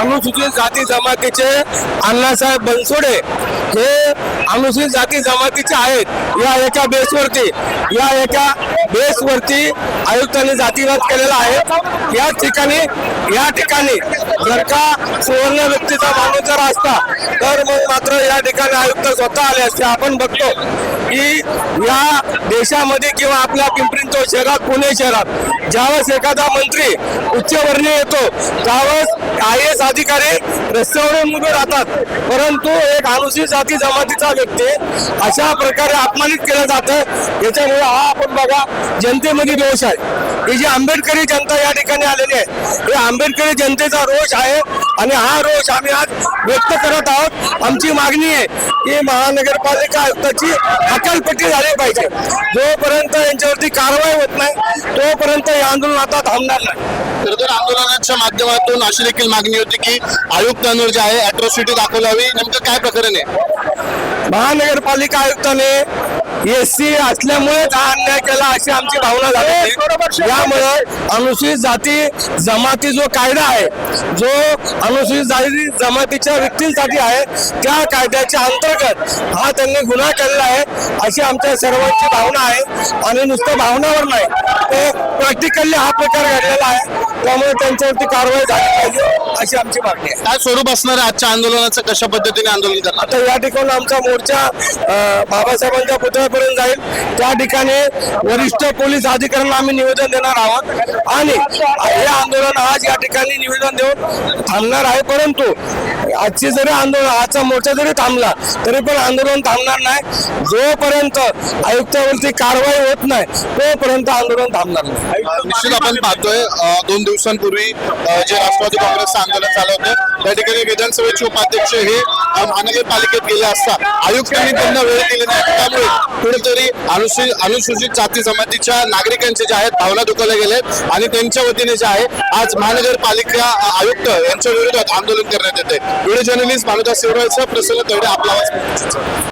अनुसूचित जाती जमातीचे अण्णासाहेब बनसोडे हे अनुसूचित जाती जमातीचे आहेत. या एका बेसवरती या एका बेसवरती आयुक्तांनी जातीवाद केलेला आहे. या ठिकाणी या ठिकाणी जर का सुवर्ण व्यक्तीचा माणूस जर असता तर मग मात्र या ठिकाणी आयुक्त स्वतः आले असते. आपण बघतो की या देशामध्ये किंवा आपल्या पिंपरी शहरात पुणे शहरात ज्यावेळेस एखादा मंत्री उच्चवर्णीय येतो त्यावेळेस आय एस अधिकारी रस्त्यावरून उभे राहतात. परंतु एक अनुसूचित जाती जमातीचा व्यक्ती अशा प्रकारे अपमानित केलं जातं. याच्यामुळे हा आपण बघा जनतेमध्ये दोष आहे. ही जी आंबेडकरी जनता या ठिकाणी आलेली आहे हे आंबेडकरी जनतेचा रोष आहे आणि हा रोष आम्ही आज व्यक्त करत आहोत. आमची मागणी आहे की महानगरपालिका आयुक्ताची हकालपट्टी झाली पाहिजे. जोपर्यंत यांच्यावरती कारवाई होत नाही तोपर्यंत हे आंदोलन आता थांबणार नाही. तर आंदोलनाच्या माध्यमातून अशी देखील मागणी होती की आयुक्तांवर जे आहे अॅट्रॉसिटी दाखवलावी. नेमकं काय प्रकरण आहे? महानगरपालिका आयुक्ताने एस सी असल्यामुळेच हा अन्याय केला अशी आमची भावना झाली यामुळे अनुसूचित जाती जमाती जो कायदा आहे जो अनुसूचित जाती जमातीच्या व्यक्तींसाठी आहे त्या कायद्याच्या अंतर्गत हा त्यांनी गुन्हा केलेला आहे अशी आमच्या सर्वांची भावना आहे. आणि नुसतं भावनावर नाही ते प्रॅक्टिकली हा प्रकार घडलेला आहे. त्यामुळे त्यांच्यावरती कारवाई झाली पाहिजे अशी आमची मागणी आहे. काय स्वरूप असणार आहे आजच्या आंदोलनाचं? कशा पद्धतीने आंदोलन करणार? आता या ठिकाणी आमचा मोर्चा अ, बाबासाहेबांच्या पुतळ्यापर्यंत जाईल. त्या ठिकाणी वरिष्ठ पोलीस अधिकाऱ्यांना आम्ही निवेदन देणार आहोत. आणि हे आंदोलन आज या ठिकाणी निवेदन देऊन थांबणार आहे. परंतु आजची जरी आंदोलन आजचा मोर्चा जरी थांबला तरी पण आंदोलन थांबणार नाही. जोपर्यंत आयुक्तावरती कारवाई होत नाही तोपर्यंत आंदोलन थांबणार नाही. निश्चित आपण पाहतोय दोन दिवसांपूर्वी जे राष्ट्रवादी काँग्रेसचं आंदोलन झालं होतं त्या ठिकाणी विधानसभेचे उपाध्यक्ष हे महानगरपालिकेत गेले असता. आयुक्तांनी त्यांना वेळ दिली नाही. त्यामुळे कुठेतरी अनुसूचित अनुसूचित जाती जमातीच्या नागरिकांचे जे आहेत भावना दुखावल्या गेलेत आणि त्यांच्या वतीने जे आहे आज महानगरपालिका आयुक्त यांच्या विरोधात आंदोलन करण्यात येते व्हिडिओ जर्नलिस्ट भानुदास शिवरायचा प्रसन्न तेवढे आपला आवाज.